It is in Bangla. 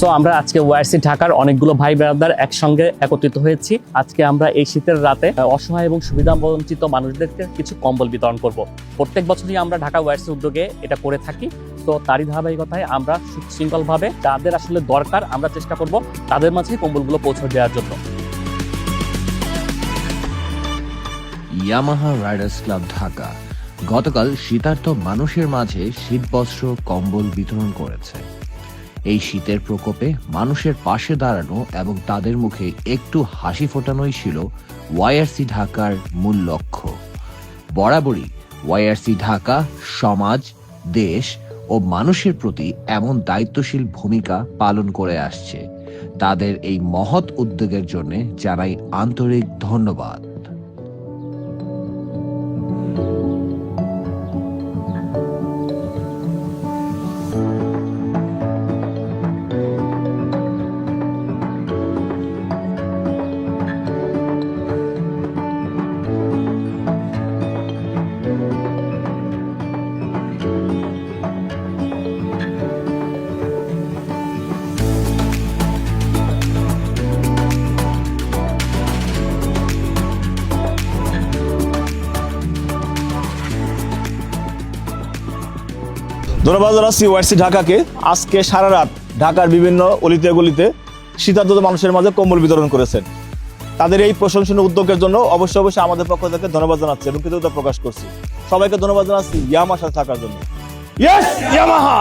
সো আমরা আজকে ওয়ারসি ঢাকার অনেকগুলো ভাই ব্রাদার একসঙ্গে একত্রিত হয়েছি। আজকে আমরা এই শীতের রাতে অসহায় এবং সুবিধা বঞ্চিত মানুষদেরকে কিছু কম্বল বিতরণ করব। প্রত্যেক বছরই আমরা ঢাকা ওয়ারসি উদ্যোগে এটা করে থাকি। তো তারই ধারাবাহিকতায় আমরা সুশৃঙ্খলভাবে যাদের আসলে দরকার আমরা চেষ্টা করব তাদের মাঝে কম্বলগুলো পৌঁছে দেওয়ার জন্য। ইয়ামাহা রাইডার্স ক্লাব ঢাকা গতকাল শীতার্থ মানুষের মাঝে শীতবস্ত্র, কম্বল বিতরণ করেছে। এই শীতের প্রকোপে মানুষের পাশে দাঁড়ানো এবং তাদের মুখে একটু হাসি ফোটানোই ছিল ওয়াইআরসি ঢাকার মূল লক্ষ্য। বরাবরই ওয়াইআরসি ঢাকা, সমাজ, দেশ ও মানুষের প্রতি এমন দায়িত্বশীল ভূমিকা পালন করে আসছে। তাদের এই মহৎ উদ্যোগের জন্য জানাই আন্তরিক ধন্যবাদ। ধন্যবাদ জানাচ্ছি ওয়াইসি ঢাকাকে। আজকে সারা রাত ঢাকার বিভিন্ন অলিতে গলিতে শীতার্থ মানুষের মাঝে কম্বল বিতরণ করেছেন। তাদের এই প্রশংসনীয় উদ্যোগের জন্য অবশ্যই অবশ্যই আমাদের পক্ষ থেকে ধন্যবাদ জানাচ্ছি এবং কৃতজ্ঞতা প্রকাশ করছি। সবাইকে ধন্যবাদ জানাচ্ছি ইয়ামার সাথে থাকার জন্য। Yes Yamaha